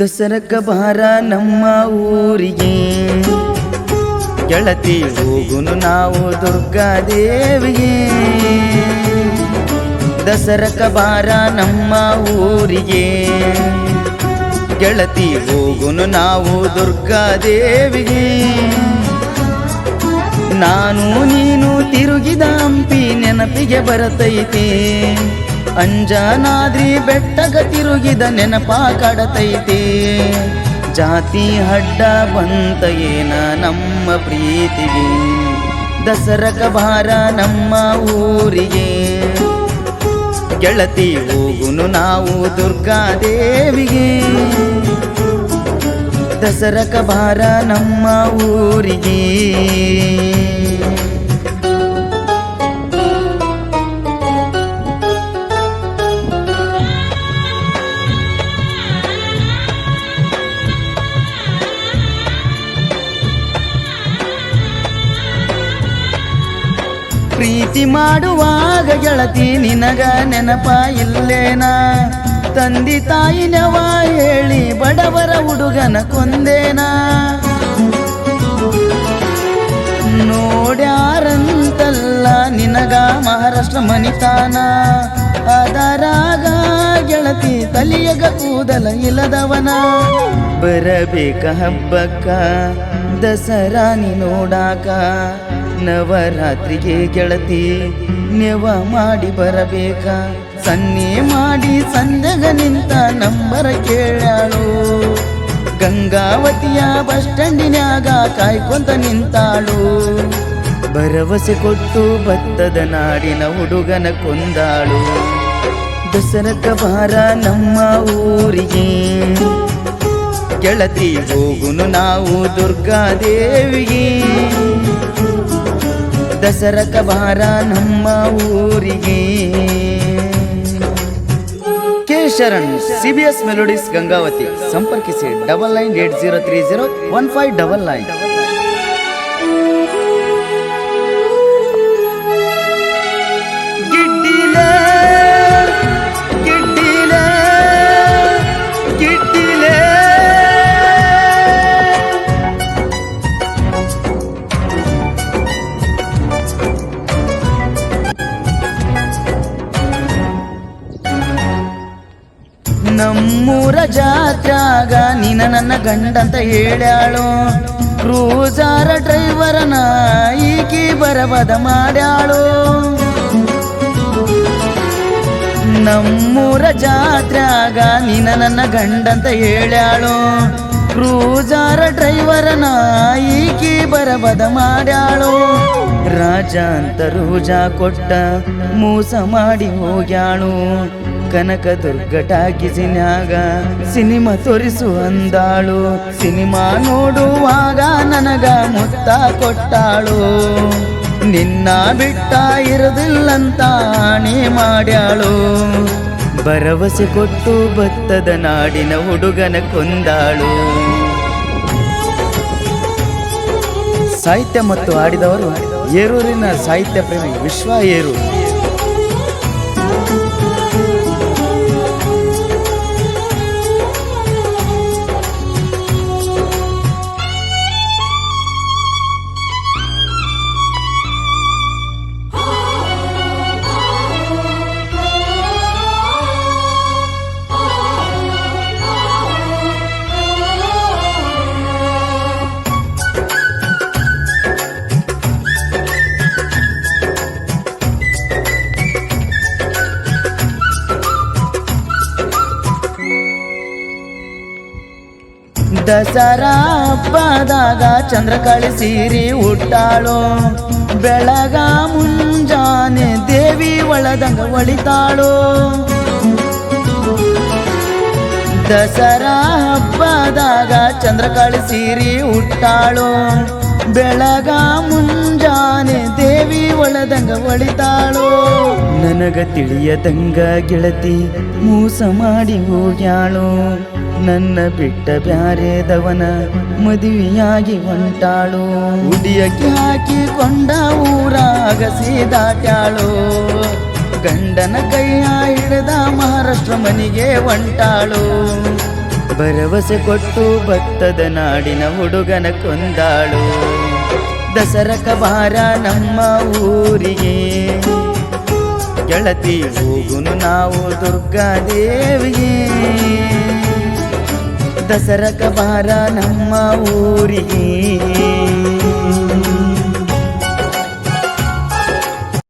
ದಸರಕ್ಕ ಬಾರ ನಮ್ಮ ಊರಿಗೆ. ಗೆಳತಿ ಹೋಗುನು ನಾವು ದುರ್ಗಾದೇವಿಗೆ ದಸರಕ ಬಾರ ನಮ್ಮ ಊರಿಗೆ. ಗೆಳತಿ ಹೋಗುನು ನಾವು ದುರ್ಗಾದೇವಿಗೆ ನಾನು ನೀನು ತಿರುಗಿದ ಹಂಪಿ ನೆನಪಿಗೆ ಬರತೈತೆ. ಅಂಜನಾದ್ರಿ ಬೆಟ್ಟಗ ತಿರುಗಿದ ನೆನಪ ಕಡತೈತೆ ಜಾತಿ ಹಡ್ಡ ಬಂತ ಏನ ನಮ್ಮ ಪ್ರೀತಿಗೆ. ದಸರಕ ಭಾರ ನಮ್ಮ ಊರಿಗೆ. ಗೆಳತಿ ಹೋಗುನು ನಾವು ದುರ್ಗಾದೇವಿಗೆ ದಸರಕ ಭಾರ ನಮ್ಮ ಊರಿಗೆ. ಪ್ರೀತಿ ಮಾಡುವಾಗ ಗೆಳತಿ, ನಿನಗ ನೆನಪ ಇಲ್ಲೇನಾ ತಂದಿ ತಾಯಿನವ ಹೇಳಿ ಬಡವರ ಹುಡುಗನ ಕೊಂದೇನ? ನೋಡ್ಯಾರಂತಲ್ಲ ನಿನಗ ಮಹಾರಾಷ್ಟ್ರ ಮನಿತಾನ? ಅದರಾಗ ಗೆಳತಿ ತಲಿಯಗ ಕೂದಲ ಇಲ್ಲದವನ. ಬರಬೇಕ ಹಬ್ಬಕ್ಕ ದಸರಾನಿ ನೋಡಾಕ. ನವರಾತ್ರಿಗೆ ಗೆಳತಿ, ನೆವ ಮಾಡಿ ಬರಬೇಕ. ಸನ್ನೆ ಮಾಡಿ ಸಂದಗ ನಿಂತ ನಂಬರ ಕೇಳಾಳು ಗಂಗಾವತಿಯ ಬಸ್ ಸ್ಟ್ಯಾಂಡಿನ್ಯಾಗ ಕಾಯ್ಕೊಂತ ನಿಂತಾಳು. ಭರವಸೆ ಕೊಟ್ಟು ಭತ್ತದ ನಾಡಿನ ಹುಡುಗನ ಕೊಂದಾಳು. ದಸರಕ ವಾರ ನಮ್ಮ ಊರಿಗೆ. ಗೆಳತಿ ಹೋಗುನು ನಾವು ದುರ್ಗಾದೇವಿಗೆ ದಸರಕ ಭಾರ ನಮ್ಮ ಊರಿಗೆ. K Sharan CBS melodies Gangavathi. ಸಂಪರ್ಕಿಸಿ double nine eight zero three zero one five double nine ನಮ್ಮೂರ ಜಾತ್ರಾಗ ನೀನ ನನ್ನ ಗಂಡಂತ ಹೇಳ್ಯಾಳು. ಕ್ರೂಜಾರ ಡ್ರೈವರನ ಈಕಿ ಬರಬದ ಮಾಡ್ಯಾಳು. ನಮ್ಮೂರ ಜಾತ್ರಾಗ ನೀನ ನನ್ನ ಗಂಡಂತ ಹೇಳ್ಯಾಳು. ಕ್ರೂಜಾರ ಡ್ರೈವರನ ಈಕಿ ಬರಬದ ಮಾಡ್ಯಾಳು. ರಾಜ ಅಂತ ರೂಜಾ ಕೊಟ್ಟ ಮೋಸ ಮಾಡಿ ಹೋಗ್ಯಾಳು. ಕನಕ ದುರ್ಗ ಟಾಕಿಸಿನ್ಯಾಗ ಸಿನಿಮಾ ತೋರಿಸು ಅಂದಾಳು. ಸಿನಿಮಾ ನೋಡುವಾಗ ನನಗ ಮುತ್ತ ಕೊಟ್ಟಾಳು. ನಿನ್ನ ಬಿಟ್ಟ ಇರದಿಲ್ಲಂತ ಆಣೆ ಮಾಡ್ಯಾಳು. ಭರವಸೆ ಕೊಟ್ಟು ಭತ್ತದ ನಾಡಿನ ಹುಡುಗನ ಕೊಂದಾಳು. ಸಾಹಿತ್ಯ ಮತ್ತು ಆಡಿದವರು ಏರೂರಿನ ಸಾಹಿತ್ಯ ಪ್ರೇಮಿ ವಿಶ್ವ ಏರು ದಸರಾ ಹಬ್ಬದಾಗ ಚಂದ್ರಕಾಳಿ ಸೀರಿ ಹುಟ್ಟಾಳು. ಬೆಳಗ ಮುಂಜಾನೆ ದೇವಿ ಒಳದಂಗ ಒಳಿತಾಳು. ದಸರಾ ಹಬ್ಬದಾಗ ಚಂದ್ರ ಸೀರಿ ಹುಟ್ಟಾಳು. ಬೆಳಗ ಮುಂಜಾನೆ ದೇವಿ ಒಳದಂಗ ಒಳಿತಾಳು. ನನಗ ತಿಳಿಯದಂಗ ಗೆಳತಿ, ಮೋಸ ಮಾಡಿ ಹೋಗ್ಯಾಳು. ನನ್ನ ಬಿಟ್ಟ ಬ್ಯಾರೆದವನ ಮದುವೆಯಾಗಿ ಹೊಂಟಾಳು. ಉಡಿಯಕ್ಕೆ ಹಾಕಿಕೊಂಡ ಊರಾಗ ಸೀದಾಟ್ಯಾಳು. ಗಂಡನ ಕೈಯ ಹಿಡಿದ ಮಹಾರಾಷ್ಟ್ರ ಮನಿಗೆ ಹೊಂಟಾಳು. ಭರವಸೆ ಕೊಟ್ಟು ಭತ್ತದ ನಾಡಿನ ಹುಡುಗನ ಕೊಂದಾಳು. ದಸರಕ ಬಾರ ನಮ್ಮ ಊರಿಗೆ. ಗೆಳತಿ ಹೋಗುನು ನಾವು ದುರ್ಗಾದೇವಿಗೆ. ದಸರಕ ಬಾರ ನಮ್ಮ ಊರಿಗೆ.